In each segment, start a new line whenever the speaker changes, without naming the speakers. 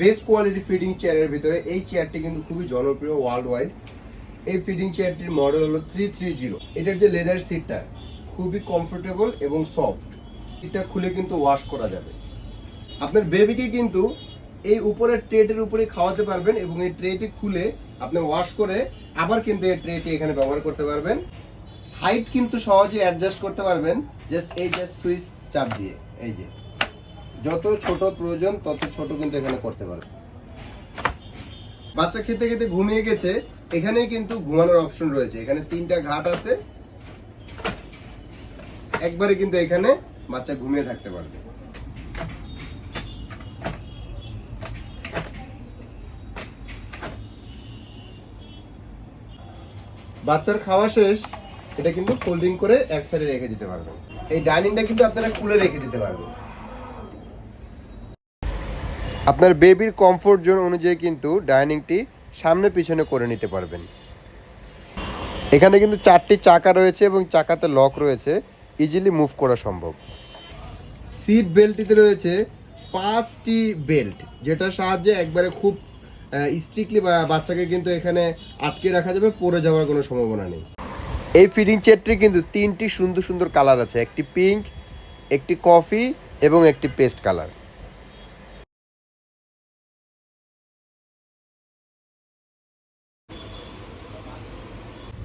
Best quality feeding চেয়ারের ভিতরে এই চেয়ারটি কিন্তু খুবই জনপ্রিয় ওয়ার্ল্ড ওয়াইড এই ফিডিং চেয়ারটির মডেল হলো থ্রি থ্রি জিরো এটার যে লেদার সিটটা খুবই কমফোর্টেবল এবং সফট এটা খুলে কিন্তু ওয়াশ করা যাবে। আপনার বেবিকে কিন্তু এই উপরের ট্রেটের উপরে খাওয়াতে পারবেন এবং এই ট্রেটি খুলে আপনি ওয়াশ করে আবার কিন্তু এই ট্রেটি এখানে ব্যবহার করতে পারবেন। হাইট কিন্তু সহজে অ্যাডজাস্ট করতে পারবেন। জাস্ট এই জাস্ট সুইচ চাপ দিয়ে, এই যে। যত ছোট প্রয়োজন, তত ছোট কিন্তু এখানে করতে পারবেন বাচ্চা খেতে খেতে ঘুমিয়ে গেছে এখানে কিন্তু ঘুমানোর অপশন রয়েছে। এখানে তিনটা ঘাট আছে। একবারে কিন্তু এখানে বাচ্চা ঘুমিয়ে থাকতে পারবে। বাচ্চার খাওয়া শেষ, এটা কিন্তু ফোল্ডিং করে এক সাইডে রেখে দিতে পারবেন। এই ডাইনিংটা কিন্তু আপনারা খুলে রেখে দিতে পারবেন। আপনার বেবির কমফোর্ট জোন অনুযায়ী কিন্তু ডাইনিংটি সামনে পিছনে করে নিতে পারবেন। এখানে কিন্তু চারটি চাকা রয়েছে এবং চাকাতে লক রয়েছে ইজিলি মুভ করা সম্ভব। সিট বেল্টটিতে রয়েছে পাঁচটি বেল্ট যেটার সাহায্যে একবারে খুব স্ট্রিক্টলি বাচ্চাকে কিন্তু এখানে আটকে রাখা যাবে, পড়ে যাওয়ার কোনো সম্ভাবনা নেই। এই ফিডিং চেয়ারটি কিন্তু তিনটি সুন্দর সুন্দর কালার আছে, একটি পিঙ্ক একটি কফি এবং একটি পেস্ট কালার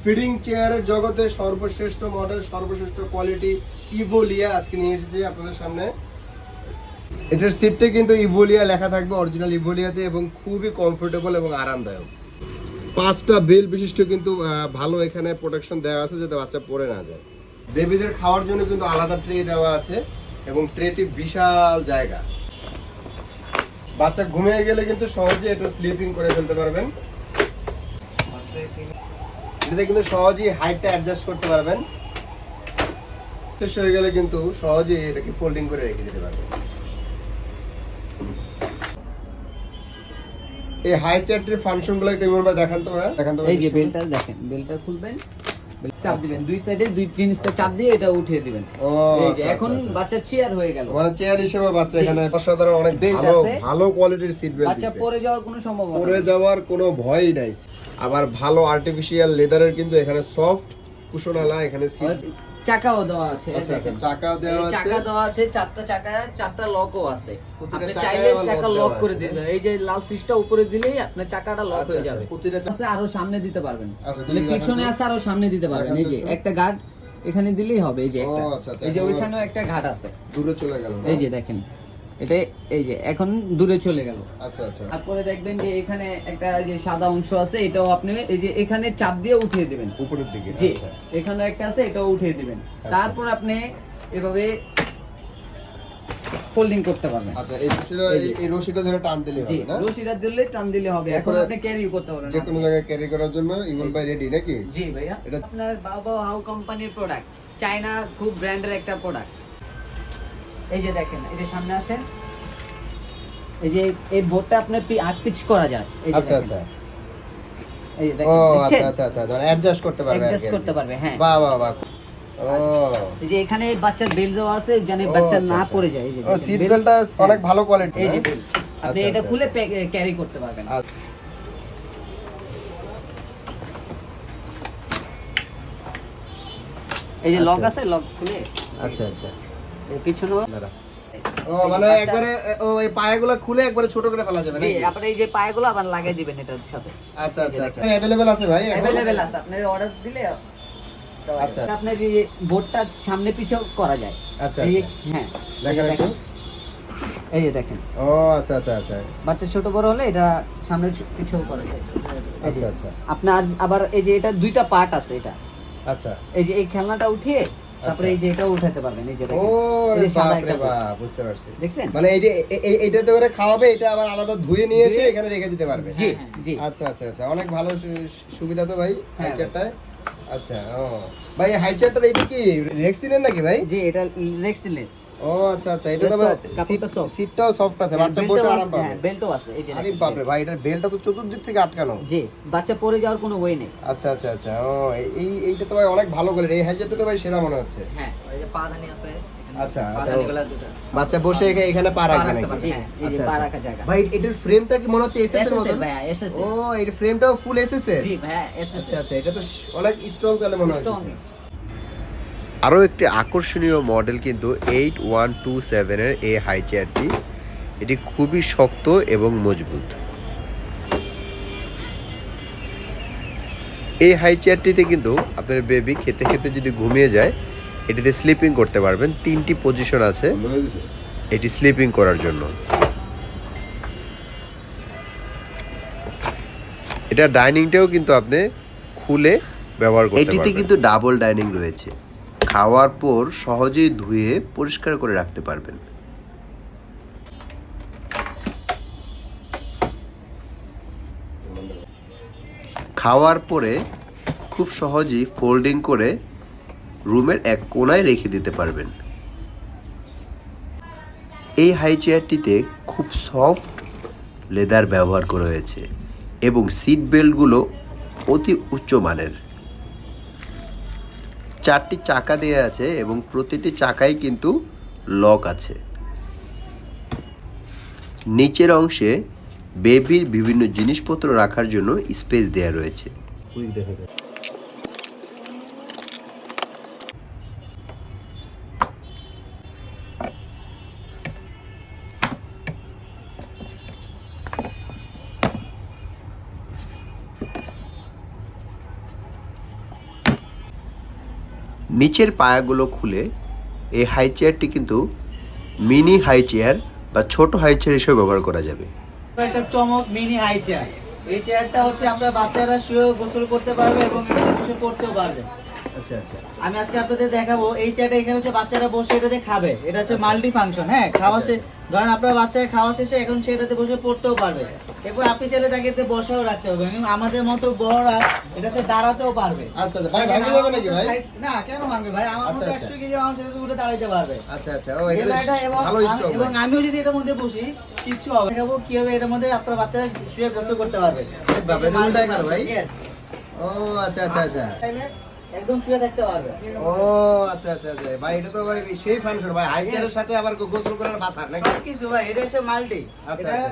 ফিডিং চেয়ারের জগতে সর্বশ্রেষ্ঠ মডেল সর্বশ্রেষ্ঠ কোয়ালিটি ইভোলিয়া আজকে নিয়ে এসেছি আপনাদের সামনে। এটার সিটটা কিন্তু ইভোলিয়া লেখা থাকবে অরিজিনাল ইভোলিয়াতে এবং খুবই কমফোর্টেবল এবং আরামদায়ক। পাঁচটা বেল বিশিষ্ট কিন্তু ভালো এখানে প্রোটেকশন দেওয়া আছে যাতে বাচ্চা পড়ে না যায়। বেবিদের খাওয়ার জন্য কিন্তু আলাদা ট্রে দেওয়া আছে এবং ট্রেটি বিশাল জায়গা। বাচ্চা ঘুমিয়ে গেলে কিন্তু সহজে এটা স্লিপিং করে ফেলতে পারবেন। এটাতে কিন্তু সহজেই হাইটটা অ্যাডজাস্ট করতে পারবেন। শেষ হয়ে গেলে কিন্তু সহজেই এটাকে ফোল্ডিং করে রেখে দিতে পারবেন। এই হাই চার্টের ফাংশনগুলো একটু এবার দেখান তো ভাই। দেখান তো
এই যে বেলটা দেখেন বেলটা খুলবেন। চাপ
আচ্ছা।
দিবেন দুই সাইডে দুই জিনিসটা চাপ দিয়ে এটা উঠিয়ে দিবেন
ও আচ্ছা,
এখন
আচ্ছা।
বাচ্চা চেয়ার হয়ে গেল
মানে চেয়ার হিসেবে বাচ্চা। এখানে অসাধারণ অনেক ভালো ভালো কোয়ালিটির সিট বেল্ট
বাচ্চা পড়ে যাওয়ার কোনো সম্ভাবনা
পড়ে যাওয়ার কোনো ভয়ই নাই আবার ভালো আর্টিফিশিয়াল লেদারের কিন্তু এখানে সফট কুশনালা এখানে
চাকাও দেওয়া আছে
আচ্ছা আচ্ছা। চাকা দেওয়া আছে
চাকা দেওয়া আছে চারটা চাকা চারটা লকও আছে। আপনি চাইলে চাকা লক করে দিবেন। এই যে লাল সুইচটা উপরে দিলেই আপনার চাকাটা লক
আচ্ছা,
হয়ে যাবে। আছে আরও সামনে দিতে পারবেন। মানে পিছনে আছে আরও সামনে দিতে পারবেন। এই যে
একটা
গার্ড এখানে দিলেই হবে এই যে একটা। এই যে ওইখানেও একটা ঘাট আছে।
দূরে চলে গেল
এই যে দেখেন। এটা এই যে এখন দূরে চলে গেল।
আচ্ছা আচ্ছা।
তারপরে দেখবেন যে এখানে একটা যে সাদা অংশ আছে এটাও আপনি এই যে এখানে চাপ দিয়ে উঠিয়ে দিবেন।
উপরের দিকে
জি
আচ্ছা।
এখানে একটা আছে এটাও উঠিয়ে দিবেন। তারপর আপনি এভাবে ফোল্ডিং করতে পারবেন।
আচ্ছা এই রশিটা
এই যে।
এই- এই রশিটা ধরে টান দিলে হবে না?
রশিটা দিলে টান দিলে হবে। এখন আপনি ক্যারি করতে পারবেন
যে কোনো জায়গায় ক্যারি করার জন্য ইমন ভাই রেডি নাকি?
জি ভাইয়া।
এটা-
আপনার বাবা হাউ কোম্পানির প্রোডাক্ট চায়না খুব ব্র্যান্ডের একটা প্রোডাক্ট এই যে দেখেন এই যে সামনে আসেন। এই যে এই বোর্ডটা আপনার পিচ করা যায়। এই যে
আচ্ছা আচ্ছা
এই যে দেখেন
আচ্ছা আচ্ছা আচ্ছা অ্যাডজাস্ট করতে পারবে
অ্যাডজাস্ট করতে পারবে হ্যাঁ।
বাহ বাহ বাহ। ও।
এই যে এখানে বাচ্চার বেল দেওয়া আছে যেন বাচ্চা
আচ্ছা,
না
আচ্ছা।
পড়ে যায় এই যে
সিট বেল্টটা অনেক
হ্যাঁ।
ভালো কোয়ালিটি
এই যে আপনি
আচ্ছা,
এটা। খুলে ক্যারি করতে পারবেন। এই যে লক। আছে লক খুলে।
আচ্ছা আচ্ছা।
এর পিছনেও
ও মানে একবারে ও এই পায়াগুলো খুলে একবারে ছোট করে ফেলা যাবে
জি
নাকি
আপনি এই যে পায়গুলো আবার লাগিয়ে দিবেন এটার সাথে
আচ্ছা আচ্ছা আচ্ছা अवेलेबल আছে ভাই এখন?
অ্যাভেলেবেল আছে আপনি অর্ডার দিলে দেওয়া
আচ্ছা।
যাবে। আপনার এই বোর্ডটা সামনে পিছেও করা যায়
আচ্ছা
এই যে-
আচ্ছা
হ্যাঁ এই
দেখেন
যে
একটু।
দেখেন এই যে দেখেন
ও আচ্ছা আচ্ছা আচ্ছা
বাচ্চা ছোট বড় হলে এটা সামনে পিছেও করা যায় এই যে।
আচ্ছা আচ্ছা
আপনার আবার এই যে এটা দুইটা পার্ট আছে এটা
আচ্ছা
এই যে এই খেলনাটা উঠিয়ে তারপরে এই যে এটাও উঠাতে পারবেন এই যে
ও বাপ রে বাপ বুঝতে পারছি।
দেখছেন?
মানে এই যে এইটা তো করে খাওয়াবে এটা আবার আলাদা ধুয়ে নিয়ে এসে এখানে রেখে দিতে পারবে।
জি জি।
আচ্ছা আচ্ছা আচ্ছা অনেক ভালো সুবিধা তো ভাই হাই
হ্যাঁ,
চেয়ারটায় আচ্ছা ও। ভাই হাই চেয়ারটার এটা কি রেক্সিনের নাকি ভাই?
জি এটা দিলে
ও আচ্ছা আচ্ছা এটা তো। সিটটাও সফট আছে বাচ্চা বসে আরাম পাবে।
বেল্টও আছে এই যে
আরে
দেখেন,
বাপরে ভাই এটার বেলটা তো চতুর্দিক থেকে আটকানো।
জি বাচ্চা পড়ে যাওয়ার কোনো ওয়ে নেই।
আচ্ছা আচ্ছা আচ্ছা ও এই এইটা তো ভাই অনেক ভালো করে এই হাই তো ভাই সেরা মনে হচ্ছে।
হ্যাঁ এই যে পাদানি আছে
আচ্ছা আচ্ছা বাচ্চা বসে এখা- এখানে পা রাখবে নাকি?
হ্যাঁ, এই যে
আচ্ছা,
পা
আচ্ছা।
রাখার জায়গা।
ভাই এটার ফ্রেমটা কি মনে হচ্ছে এসএস এর মতন?
ভাইয়া, SSL
ও এর ফ্রেমটাও ফুল এসএস এর?
জি ভাইয়া এসএসএল
আচ্ছা আচ্ছা এটা তো অনেক স্ট্রং তাহলে মনে হয়
স্ট্রং
আরও একটি আকর্ষণীয় মডেল কিন্তু এইট ওয়ান টু সেভেনের এই হাই চেয়ারটি এটি খুবই শক্ত এবং মজবুত। এই হাই চেয়ারটিতে কিন্তু আপনার বেবি খেতে খেতে যদি ঘুমিয়ে যায় এটিতে স্লিপিং করতে পারবেন। তিনটি পজিশন আছে এটি স্লিপিং করার জন্য। এটা ডাইনিংটাও কিন্তু আপনি খুলে ব্যবহার করতে
এটিতে কিন্তু ডাবল ডাইনিং রয়েছে। খাওয়ার পর সহজেই ধুয়ে পরিষ্কার করে রাখতে পারবেন। খাওয়ার পরে খুব সহজেই ফোল্ডিং করে রুমের এক কোনায় রেখে দিতে পারবেন। এই হাই চেয়ারটিতে খুব সফট লেদার ব্যবহার করা হয়েছে এবং সিট বেল্টগুলো অতি উচ্চমানের চারটি চাকা দেওয়া আছে এবং প্রতিটি চাকায় কিন্তু লক আছে নিচের অংশে বেবির বিভিন্ন জিনিসপত্র রাখার জন্য স্পেস দেওয়া রয়েছে
দেখা যায়।
নিচের পায়াগুলো খুলে এই হাই চেয়ারটি কিন্তু মিনি হাই চেয়ার বা ছোট হাই চেয়ার হিসেবে ব্যবহার করা যাবে।
একটা চমক মিনি হাই চেয়ার এই চেয়ারটা হচ্ছে আমরা বাচ্চারা শুয়ে গোসল করতে পারবে এবং বসে পড়তেও পারবে।
আচ্ছা আচ্ছা।
আমি আজকে আপনাদের দেখাবো এই চেয়ারটা এখানে হচ্ছে বাচ্চারা বসে এটাতে খাবে। এটা হচ্ছে মাল্টি ফাংশন হ্যাঁ খাওয়া শেষ ধরেন আপনার বাচ্চার খাওয়া শেষে এখন সেটাতে বসে পড়তেও পারবে। এরপর আপনি চাইলে তাকে এতে বসাও রাখতে হবে। আমাদের মতো বড়রা এটাতে দাঁড়াতেও পারবে।
আচ্ছা আচ্ছা। ভাই ভাঙে যাবে নাকি ভাই?
না কেন ভাঙবে ভাই? আমার
আচ্ছা,
মতো
আচ্ছা।
একশো কেজি মানুষ এটাতে উঠে দাঁড়াইতে পারবে।
আচ্ছা আচ্ছা। ও
এটা এবং
ভালো
আমি- এবং আমিও যদি এটার মধ্যে বসি কিচ্ছু হবে। দেখাবো কীভাবে এটার মধ্যে আপনার বাচ্চারা শুয়ে গোসল করতে পারবে।
বাবা, এটা উল্টাই ভাই।
Yes.
ও আচ্ছা আচ্ছা আচ্ছা।
একদম শুয়ে থাকতে পারবে।
ও আচ্ছা আচ্ছা আচ্ছা। ভাই এটা তো ভাই সেই ফাংশন ভাই। হাই চেয়ারের সাথে আবার গোসল করার মাথা নাকি?
সবকিছু ভাই। এটা হচ্ছে মাল্টি।
আচ্ছা, আচ্ছা।